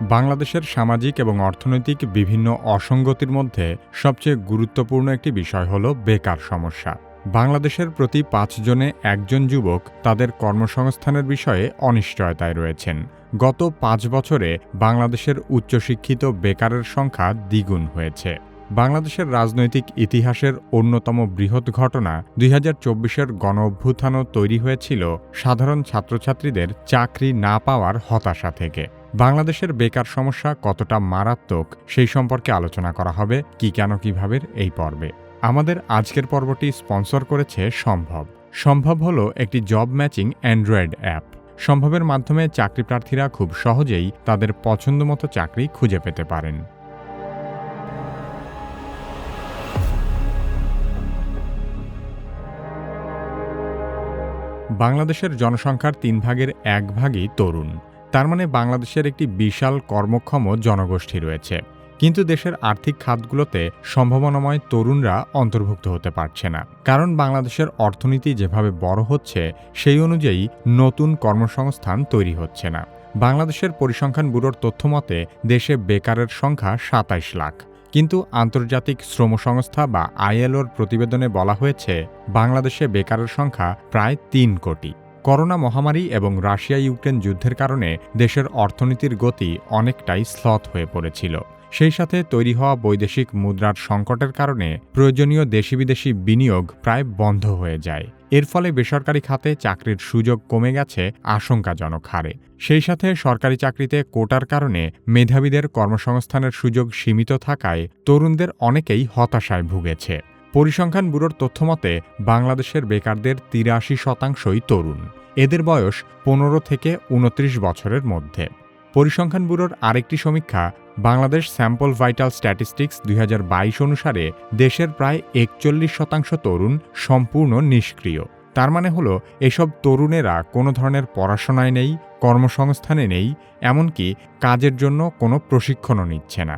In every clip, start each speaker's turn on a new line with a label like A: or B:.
A: বাংলাদেশের সামাজিক এবং অর্থনৈতিক বিভিন্ন অসঙ্গতির মধ্যে সবচেয়ে গুরুত্বপূর্ণ একটি বিষয় হল বেকার সমস্যা। বাংলাদেশের প্রতি পাঁচজনে একজন যুবক তাদের কর্মসংস্থানের বিষয়ে অনিশ্চয়তায় রয়েছেন। গত পাঁচ বছরে বাংলাদেশের উচ্চশিক্ষিত বেকারের সংখ্যা দ্বিগুণ হয়েছে। বাংলাদেশের রাজনৈতিক ইতিহাসের অন্যতম বৃহৎ ঘটনা দুই হাজার চব্বিশের গণ অভ্যুত্থানও তৈরি হয়েছিল সাধারণ ছাত্রছাত্রীদের চাকরি না পাওয়ার হতাশা থেকে। বাংলাদেশের বেকার সমস্যা কতটা মারাত্মক সেই সম্পর্কে আলোচনা করা হবে কি কেন কীভাবে এই পর্বে। আমাদের আজকের পর্বটি স্পন্সর করেছে সম্ভব। সম্ভব হলো একটি জব ম্যাচিং অ্যান্ড্রয়েড অ্যাপ। সম্ভবের মাধ্যমে চাকরি প্রার্থীরা খুব সহজেই তাদের পছন্দমতো চাকরি খুঁজে পেতে পারেন। বাংলাদেশের জনসংখ্যার তিন ভাগের এক ভাগই তরুণ। তার মানে বাংলাদেশের একটি বিশাল কর্মক্ষম জনগোষ্ঠী রয়েছে। কিন্তু দেশের আর্থিক খাতগুলোতে সম্ভাবনাময় তরুণরা অন্তর্ভুক্ত হতে পারছে না। কারণ বাংলাদেশের অর্থনীতি যেভাবে বড় হচ্ছে, সেই অনুযায়ী নতুন কর্মসংস্থান তৈরি হচ্ছে না। বাংলাদেশের পরিসংখ্যান ব্যুরোর তথ্যমতে দেশে বেকারের সংখ্যা সাতাইশ লাখ। কিন্তু আন্তর্জাতিক শ্রম সংস্থা বা আইএলওর প্রতিবেদনে বলা হয়েছে, বাংলাদেশে বেকারের সংখ্যা প্রায় তিন কোটি। করোনা মহামারী এবং রাশিয়া ইউক্রেন যুদ্ধের কারণে দেশের অর্থনীতির গতি অনেকটাই স্লথ হয়ে পড়েছিল। সেই সাথে তৈরি হওয়া বৈদেশিক মুদ্রার সংকটের কারণে প্রয়োজনীয় দেশি বিদেশি বিনিয়োগ প্রায় বন্ধ হয়ে যায়। এর ফলে বেসরকারি খাতে চাকরির সুযোগ কমে গেছে আশঙ্কাজনক হারে। সেই সাথে সরকারি চাকরিতে কোটার কারণে মেধাবীদের কর্মসংস্থানের সুযোগ সীমিত থাকায় তরুণদের অনেকেই হতাশায় ভুগেছে। পরিসংখ্যান ব্যুরোর তথ্যমতে বাংলাদেশের বেকারদের তিরাশি শতাংশই তরুণ। এদের বয়স পনেরো থেকে উনত্রিশ বছরের মধ্যে। পরিসংখ্যান ব্যুরোর আরেকটি সমীক্ষা, বাংলাদেশ স্যাম্পল ভাইটাল স্ট্যাটিস্টিক্স দুই হাজার বাইশ অনুসারে দেশের প্রায় একচল্লিশ শতাংশ তরুণ সম্পূর্ণ নিষ্ক্রিয়। তার মানে হলো, এসব তরুণেরা কোনো ধরনের পড়াশোনায় নেই, কর্মসংস্থানে নেই, এমনকি কাজের জন্য কোনো প্রশিক্ষণও নিচ্ছে না।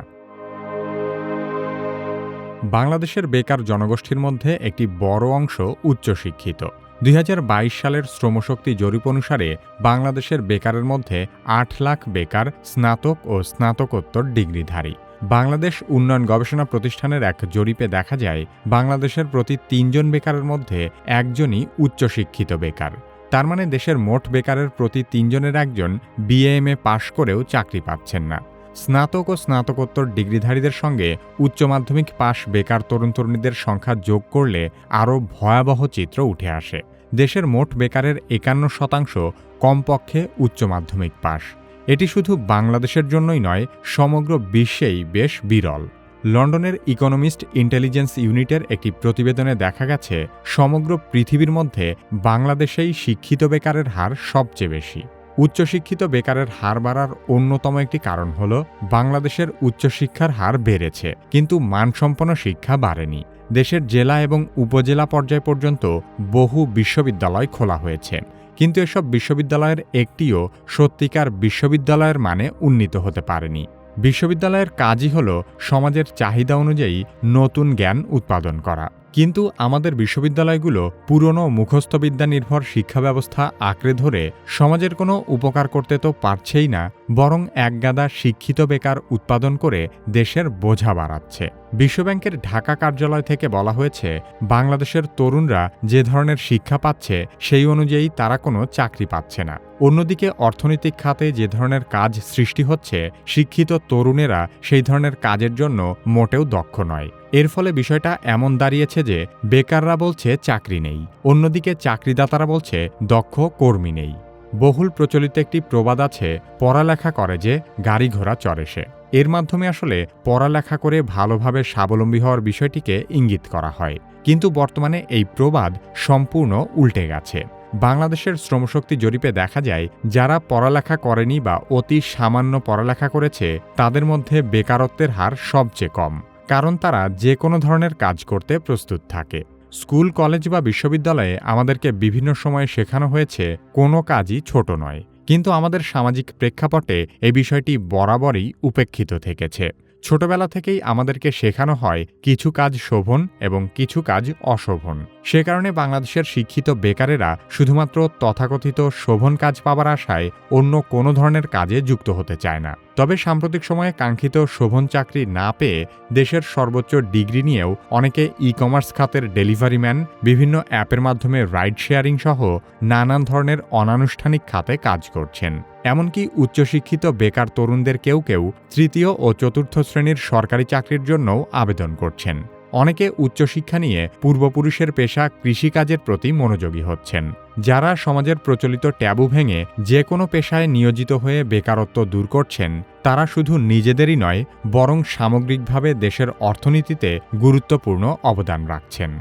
A: বাংলাদেশের বেকার জনগোষ্ঠীর মধ্যে একটি বড় অংশ উচ্চশিক্ষিত। দুই হাজার বাইশ সালের শ্রমশক্তি জরিপ অনুসারে বাংলাদেশের বেকারের মধ্যে আট লাখ বেকার স্নাতক ও স্নাতকোত্তর ডিগ্রিধারী। বাংলাদেশ উন্নয়ন গবেষণা প্রতিষ্ঠানের এক জরিপে দেখা যায়, বাংলাদেশের প্রতি তিনজন বেকারের মধ্যে একজনই উচ্চশিক্ষিত বেকার। তার মানে দেশের মোট বেকারের প্রতি তিনজনের একজন বিএএমএ পাশ করেও চাকরি পাচ্ছেন না। স্নাতক ও স্নাতকোত্তর ডিগ্রিধারীদের সঙ্গে উচ্চ মাধ্যমিক পাশ বেকার তরুণ তরুণীদের সংখ্যা যোগ করলে আরও ভয়াবহ চিত্র উঠে আসে। দেশের মোট বেকারের একান্ন শতাংশ কমপক্ষে উচ্চ মাধ্যমিক পাশ। এটি শুধু বাংলাদেশের জন্যই নয়, সমগ্র বিশ্বেই বেশ বিরল। লন্ডনের ইকোনমিস্ট ইন্টেলিজেন্স ইউনিটের একটি প্রতিবেদনে দেখা গেছে, সমগ্র পৃথিবীর মধ্যে বাংলাদেশেই শিক্ষিত বেকারের হার সবচেয়ে বেশি। উচ্চশিক্ষিত বেকারের হার বাড়ার অন্যতম একটি কারণ হল, বাংলাদেশের উচ্চশিক্ষার হার বেড়েছে, কিন্তু মানসম্পন্ন শিক্ষা বাড়েনি। দেশের জেলা এবং উপজেলা পর্যায় পর্যন্ত বহু বিশ্ববিদ্যালয় খোলা হয়েছে। কিন্তু এসব বিশ্ববিদ্যালয়ের একটিও সত্যিকার বিশ্ববিদ্যালয়ের মানে উন্নীত হতে পারেনি। বিশ্ববিদ্যালয়ের কাজই হল সমাজের চাহিদা অনুযায়ী নতুন জ্ঞান উৎপাদন করা। কিন্তু আমাদের বিশ্ববিদ্যালয়গুলো পুরনো মুখস্থবিদ্যা নির্ভর শিক্ষা ব্যবস্থা আঁকড়ে ধরে সমাজের কোনো উপকার করতে তো পারছেই না, বরং একগাদা শিক্ষিত বেকার উৎপাদন করে দেশের বোঝা বাড়াচ্ছে। বিশ্বব্যাংকের ঢাকা কার্যালয় থেকে বলা হয়েছে, বাংলাদেশের তরুণরা যে ধরনের শিক্ষা পাচ্ছে, সেই অনুযায়ী তারা কোনো চাকরি পাচ্ছে না। অন্যদিকে অর্থনৈতিক খাতে যে ধরনের কাজ সৃষ্টি হচ্ছে, শিক্ষিত তরুণেরা সেই ধরনের কাজের জন্য মোটেও দক্ষ নয়। এর ফলে বিষয়টা এমন দাঁড়িয়েছে যে বেকাররা বলছে চাকরি নেই, অন্যদিকে চাকরিদাতারা বলছে দক্ষ কর্মী নেই। বহুল প্রচলিত একটি প্রবাদ আছে, পড়ালেখা করে যে গাড়ি ঘোড়া চড়ে সে। এর মাধ্যমে আসলে পড়ালেখা করে ভালোভাবে স্বাবলম্বী হওয়ার বিষয়টিকে ইঙ্গিত করা হয়। কিন্তু বর্তমানে এই প্রবাদ সম্পূর্ণ উল্টে গেছে। বাংলাদেশের শ্রমশক্তি জরিপে দেখা যায়, যারা পড়ালেখা করেনি বা অতি সামান্য পড়ালেখা করেছে, তাদের মধ্যে বেকারত্বের হার সবচেয়ে কম। কারণ তারা যে কোনো ধরনের কাজ করতে প্রস্তুত থাকে। স্কুল, কলেজ বা বিশ্ববিদ্যালয়ে আমাদেরকে বিভিন্ন সময়ে শেখানো হয়েছে, কোনো কাজই ছোট নয়। কিন্তু আমাদের সামাজিক প্রেক্ষাপটে এই বিষয়টি বরাবরই উপেক্ষিত থেকেছে। ছোটবেলা থেকেই আমাদেরকে শেখানো হয় কিছু কাজ শোভন এবং কিছু কাজ অশোভন। সে কারণে বাংলাদেশের শিক্ষিত বেকারেরা শুধুমাত্র তথাকথিত শোভন কাজ পাবার আশায় অন্য কোনো ধরনের কাজে যুক্ত হতে চায় না। তবে সাম্প্রতিক সময়ে কাঙ্ক্ষিত শোভন চাকরি না পেয়ে দেশের সর্বোচ্চ ডিগ্রি নিয়েও অনেকে ই কমার্স খাতের ডেলিভারি ম্যান বিভিন্ন অ্যাপের মাধ্যমে রাইড শেয়ারিং সহ নানান ধরনের অনানুষ্ঠানিক খাতে কাজ করছেন। এমনকি উচ্চশিক্ষিত বেকার তরুণদের কেউ কেউ তৃতীয় ও চতুর্থ শ্রেণির সরকারি চাকরির জন্যও আবেদন করছেন। অনেকে উচ্চশিক্ষা নিয়ে পূর্বপুরুষের পেশা কৃষিকাজের প্রতি মনোযোগী হচ্ছেন। যারা সমাজের প্রচলিত ট্যাবু ভেঙে যে কোনো পেশায় নিয়োজিত হয়ে বেকারত্ব দূর করছেন, তারা শুধু নিজেদেরই নয়, বরং সামগ্রিকভাবে দেশের অর্থনীতিতে গুরুত্বপূর্ণ অবদান রাখছেন।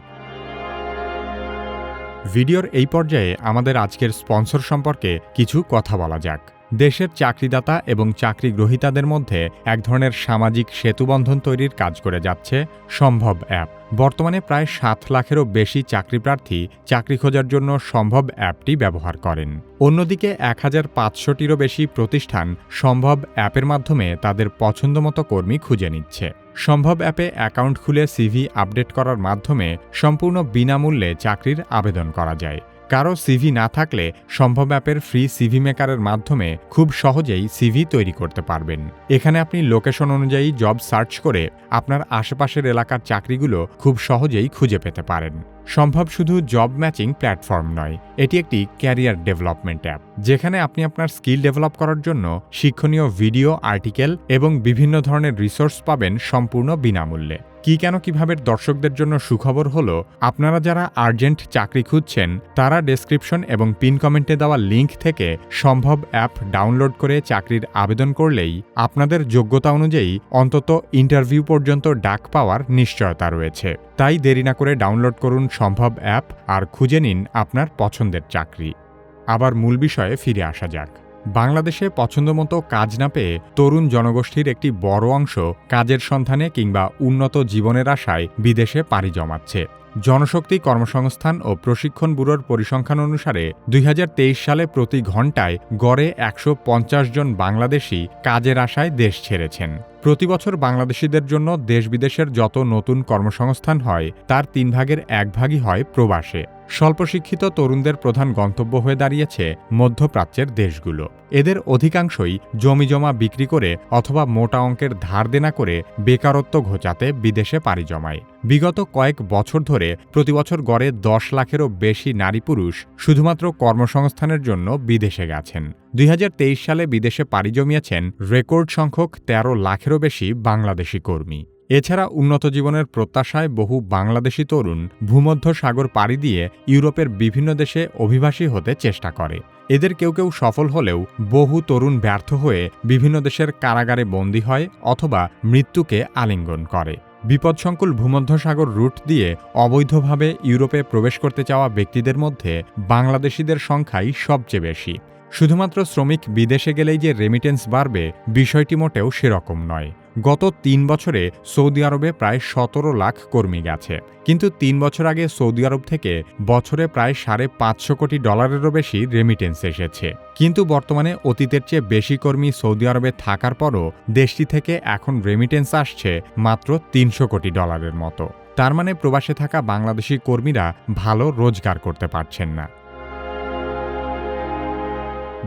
A: ভিডিওর এই পর্যায়ে আমাদের আজকের স্পন্সর সম্পর্কে কিছু কথা বলা যাক। দেশের চাকরিদাতা এবং চাকরি গ্রহীতাদের মধ্যে এক ধরনের সামাজিক সেতুবন্ধন তৈরির কাজ করে যাচ্ছে সম্ভব অ্যাপ। বর্তমানে প্রায় সাত লাখেরও বেশি চাকরিপ্রার্থী চাকরি খোঁজার জন্য সম্ভব অ্যাপটি ব্যবহার করেন। অন্যদিকে এক হাজার পাঁচশোটিরও বেশি প্রতিষ্ঠান সম্ভব অ্যাপের মাধ্যমে তাদের পছন্দমতো কর্মী খুঁজে নিচ্ছে। সম্ভব অ্যাপে অ্যাকাউন্ট খুলে সিভি আপডেট করার মাধ্যমে সম্পূর্ণ বিনামূল্যে চাকরির আবেদন করা যায়। কারও সিভি না থাকলে সম্ভব অ্যাপের ফ্রি সিভি মেকারের মাধ্যমে খুব সহজেই সিভি তৈরি করতে পারবেন। এখানে আপনি লোকেশন অনুযায়ী জব সার্চ করে আপনার আশেপাশের এলাকার চাকরিগুলো খুব সহজেই খুঁজে পেতে পারেন। সম্ভব শুধু জব ম্যাচিং প্ল্যাটফর্ম নয়, এটি একটি ক্যারিয়ার ডেভেলপমেন্ট অ্যাপ যেখানে আপনি আপনার স্কিল ডেভেলপ করার জন্য শিক্ষণীয় ভিডিও আর্টিকেল এবং বিভিন্ন ধরনের রিসোর্স পাবেন সম্পূর্ণ বিনামূল্যে। কি কেন কীভাবে দর্শকদের জন্য সুখবর হলো, আপনারা যারা আর্জেন্ট চাকরি খুঁজছেন, তারা ডেসক্রিপশন এবং পিন কমেন্টে দেওয়া লিঙ্ক থেকে সম্ভব অ্যাপ ডাউনলোড করে চাকরির আবেদন করলেই আপনাদের যোগ্যতা অনুযায়ী অন্তত ইন্টারভিউ পর্যন্ত ডাক পাওয়ার নিশ্চয়তা রয়েছে। তাই দেরি না করে ডাউনলোড করুন সম্ভব অ্যাপ আর খুঁজে নিন আপনার পছন্দের চাকরি। আবার মূল বিষয়ে ফিরে আসা যাক। বাংলাদেশে পছন্দমতো কাজ না পেয়ে তরুণ জনগোষ্ঠীর একটি বড় অংশ কাজের সন্ধানে কিংবা উন্নত জীবনের আশায় বিদেশে পাড়ি জমাচ্ছে। জনশক্তি কর্মসংস্থান ও প্রশিক্ষণ ব্যুরোর পরিসংখ্যান অনুসারে দুই হাজার তেইশ সালে প্রতি ঘন্টায় গড়ে একশো পঞ্চাশ জন বাংলাদেশি কাজের আশায় দেশ ছেড়েছেন। প্রতি বছর বাংলাদেশিদের জন্য দেশ বিদেশের যত নতুন কর্মসংস্থান হয়, তার তিন ভাগের এক ভাগই হয় প্রবাসে। স্বল্পশিক্ষিত তরুণদের প্রধান গন্তব্য হয়ে দাঁড়িয়েছে মধ্যপ্রাচ্যের দেশগুলো। এদের অধিকাংশই জমিজমা বিক্রি করে অথবা মোটা অঙ্কের ধার দেনা করে বেকারত্ব ঘোচাতে বিদেশে পাড়ি জমায়। বিগত কয়েক বছর ধরে প্রতিবছর গড়ে দশ লাখেরও বেশি নারী পুরুষ শুধুমাত্র কর্মসংস্থানের জন্য বিদেশে গেছেন। দুই হাজার তেইশ সালে বিদেশে পাড়ি জমিয়েছেন রেকর্ড সংখ্যক ১৩ লাখেরও বেশি বাংলাদেশি কর্মী। এছাড়া উন্নত জীবনের প্রত্যাশায় বহু বাংলাদেশি তরুণ ভূমধ্য সাগর পাড়ি দিয়ে ইউরোপের বিভিন্ন দেশে অভিবাসী হতে চেষ্টা করে। এদের কেউ কেউ সফল হলেও বহু তরুণ ব্যর্থ হয়ে বিভিন্ন দেশের কারাগারে বন্দী হয় অথবা মৃত্যুকে আলিঙ্গন করে। বিপদসংকুল ভূমধ্যসাগর রুট দিয়ে অবৈধভাবে ইউরোপে প্রবেশ করতে চাওয়া ব্যক্তিদের মধ্যে বাংলাদেশিদের সংখ্যাই সবচেয়ে বেশি। শুধুমাত্র শ্রমিক বিদেশে গেলেই যে রেমিটেন্স বাড়বে, বিষয়টি মোটেও সেরকম নয়। গত তিন বছরে সৌদি আরবে প্রায় সতেরো লাখ কর্মী গেছে। কিন্তু তিন বছর আগে সৌদি আরব থেকে বছরে প্রায় সাড়ে পাঁচশো কোটি ডলারেরও বেশি রেমিটেন্স এসেছে। কিন্তু বর্তমানে অতীতের চেয়ে বেশি কর্মী সৌদি আরবে থাকার পরও দেশটি থেকে এখন রেমিটেন্স আসছে মাত্র তিনশো কোটি ডলারের মতো। তার মানে প্রবাসে থাকা বাংলাদেশি কর্মীরা ভালো রোজগার করতে পারছেন না।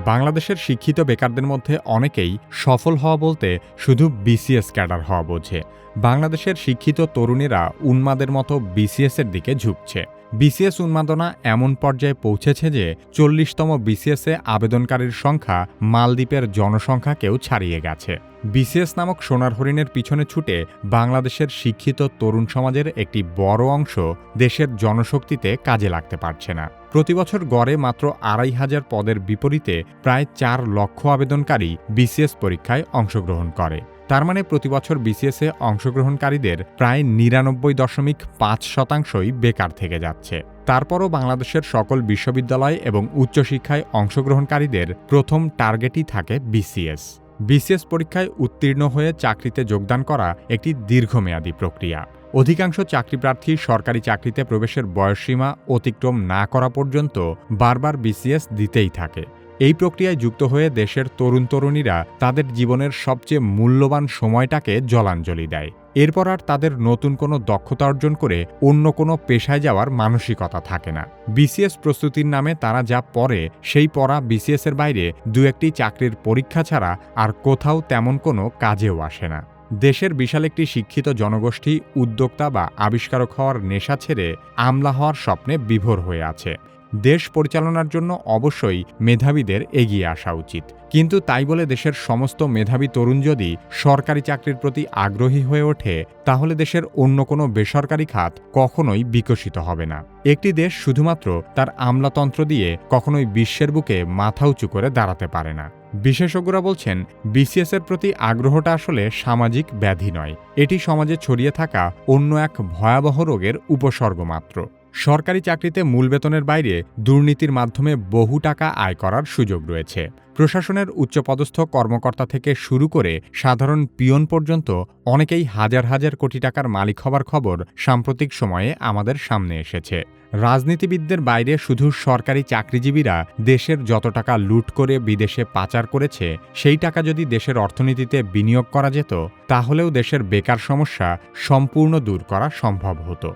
A: বাংলাদেশের শিক্ষিত বেকারদের মধ্যে অনেকেই সফল হওয়া বলতে শুধু বিসিএস ক্যাডার হওয়া বোঝে। বাংলাদেশের শিক্ষিত তরুণেরা উন্মাদের মতো বিসিএসের দিকে ঝুঁকছে। বিসিএস উন্মাদনা এমন পর্যায়ে পৌঁছেছে যে চল্লিশতম বিসিএসে আবেদনকারীর সংখ্যা মালদ্বীপের জনসংখ্যাকেও ছাড়িয়ে গেছে। বিসিএস নামক সোনার হরিণের পিছনে ছুটে বাংলাদেশের শিক্ষিত তরুণ সমাজের একটি বড় অংশ দেশের জনশক্তিতে কাজে লাগতে পারছে না। প্রতিবছর গড়ে মাত্র আড়াই হাজার পদের বিপরীতে প্রায় চার লক্ষ আবেদনকারী বিসিএস পরীক্ষায় অংশগ্রহণ করে। তার মানে প্রতিবছর বিসিএসে অংশগ্রহণকারীদের প্রায় নিরানব্বই দশমিক পাঁচ শতাংশই বেকার থেকে যাচ্ছে। তারপরও বাংলাদেশের সকল বিশ্ববিদ্যালয় এবং উচ্চশিক্ষায় অংশগ্রহণকারীদের প্রথম টার্গেটই থাকে বিসিএস। বিসিএস পরীক্ষায় উত্তীর্ণ হয়ে চাকরিতে যোগদান করা একটি দীর্ঘমেয়াদী প্রক্রিয়া। অধিকাংশ চাকরিপ্রার্থী সরকারি চাকরিতে প্রবেশের বয়সসীমা অতিক্রম না করা পর্যন্ত বারবার বিসিএস দিতেই থাকে। এই প্রক্রিয়ায় যুক্ত হয়ে দেশের তরুণ তরুণীরা তাদের জীবনের সবচেয়ে মূল্যবান সময়টাকে জলাঞ্জলি দেয়। এরপর আর তাদের নতুন কোনো দক্ষতা অর্জন করে অন্য কোনো পেশায় যাওয়ার মানসিকতা থাকে না। বিসিএস প্রস্তুতির নামে তারা যা পড়ে, সেই পড়া বিসিএসের বাইরে দু একটি চাকরির পরীক্ষা ছাড়া আর কোথাও তেমন কোনো কাজেও আসে না। দেশের বিশাল একটি শিক্ষিত জনগোষ্ঠী উদ্যোক্তা বা আবিষ্কারক হওয়ার নেশা ছেড়ে আমলা হওয়ার স্বপ্নে বিভোর হয়ে আছে। দেশ পরিচালনার জন্য অবশ্যই মেধাবীদের এগিয়ে আসা উচিত। কিন্তু তাই বলে দেশের সমস্ত মেধাবী তরুণ যদি সরকারি চাকরির প্রতি আগ্রহী হয়ে ওঠে, তাহলে দেশের অন্য কোনো বেসরকারি খাত কখনোই বিকশিত হবে না। একটি দেশ শুধুমাত্র তার আমলাতন্ত্র দিয়ে কখনোই বিশ্বের বুকে মাথা উঁচু করে দাঁড়াতে পারে না। বিশেষজ্ঞরা বলছেন বিসিএসের প্রতি আগ্রহটা আসলে সামাজিক ব্যাধি নয়। এটি সমাজে ছড়িয়ে থাকা অন্য এক ভয়াবহ রোগের উপসর্গ মাত্র সরকারি চাকরিতে মূল বেতনের বাইরে দুর্নীতির মাধ্যমে বহু টাকা আয় করার সুযোগ রয়েছে। প্রশাসনের উচ্চপদস্থ কর্মকর্তা থেকে শুরু করে সাধারণ পিয়ন পর্যন্ত অনেকেই হাজার হাজার কোটি টাকার মালিক হবার খবর সাম্প্রতিক সময়ে আমাদের সামনে এসেছে। রাজনীতিবিদদের বাইরে শুধু সরকারি চাকরিজীবীরা দেশের যত টাকা লুট করে বিদেশে পাচার করেছে, সেই টাকা যদি দেশের অর্থনীতিতে বিনিয়োগ করা যেত, তাহলেও দেশের বেকার সমস্যা সম্পূর্ণ দূর করা সম্ভব হতো।